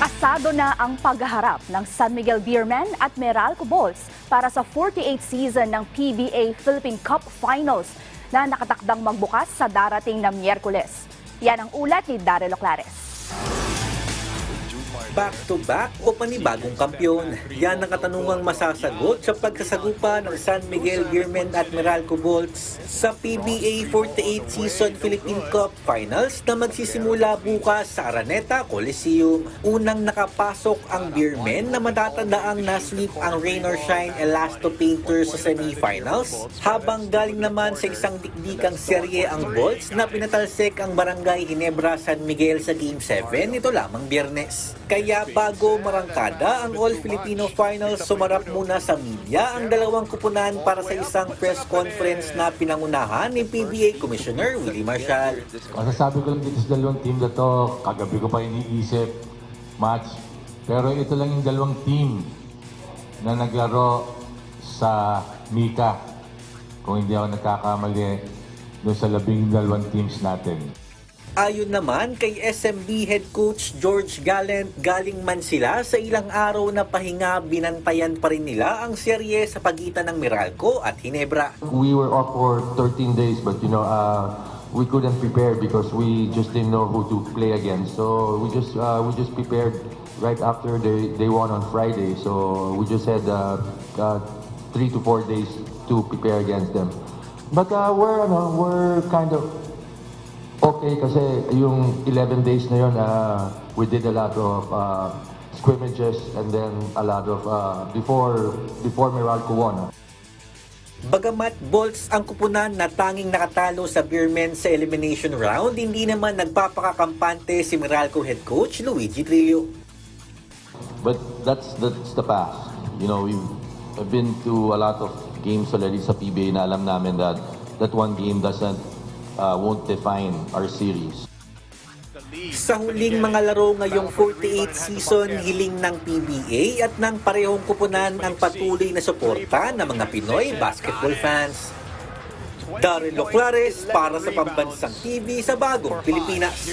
Asado na ang paghaharap ng San Miguel Beermen at Meralco Bulls para sa 48th season ng PBA Philippine Cup Finals na nakatakdang magbukas sa darating na Miyerkules. Yan ang ulat ni Daryl Oclares. Back-to-back o panibagong kampyon? Yan ang katanungang masasagot sa pagkasagupa ng San Miguel Beermen at Meralco Bolts sa PBA 48th Season Philippine Cup Finals na magsisimula bukas sa Araneta Coliseum. Unang nakapasok ang Beermen na matatandaang na-sweep ang Rain or Shine Elasto Painters sa semifinals habang galing naman sa isang dikdikang serye ang Bolts na pinatalsik ang Barangay Ginebra San Miguel sa Game 7 ito lamang biyernes. Kaya bago marangkada ang All-Filipino Finals, sumarap muna sa media ang dalawang kupunan para sa isang press conference na pinangunahan ni PBA Commissioner Willie Marshall. Masasabi ko lang dito sa dalawang team na to, kagabi ko pa iniisip, match. Pero ito lang yung dalawang team na naglaro sa Mika. Kung hindi ako nagkakamali, doon sa labing dalawang teams natin. Ayon naman kay SMB head coach George Gallant, galing man sila sa ilang araw na pahinga, binantayan pa rin nila ang serye sa pagitan ng Meralco at Hinebra. We were off for 13 days, but you know, uh, we couldn't prepare because we just didn't know who to play against. So we just uh, we just prepared right after they they won on Friday. So we just had uh, uh, three to four days to prepare against them. But uh, we're ano, we're kind of okay kasi yung 11 days na yun, uh, we did a lot of uh, scrimmages and then a lot of uh, before before Meralco won. Bagamat Bolts ang kupunan na tanging nakatalo sa Beermen sa elimination round, hindi naman nagpapakakampante si Meralco head coach Luigi Trillo. But that's that's the past. You know, we've been to a lot of games already sa PBA na alam namin that that one game doesn't uh, won't define our series. Sa huling mga laro ngayong 48th season, hiling ng PBA at ng parehong kupunan ang patuloy na suporta ng mga Pinoy basketball fans. Daryl Oclares para sa Pambansang TV sa Bagong Pilipinas.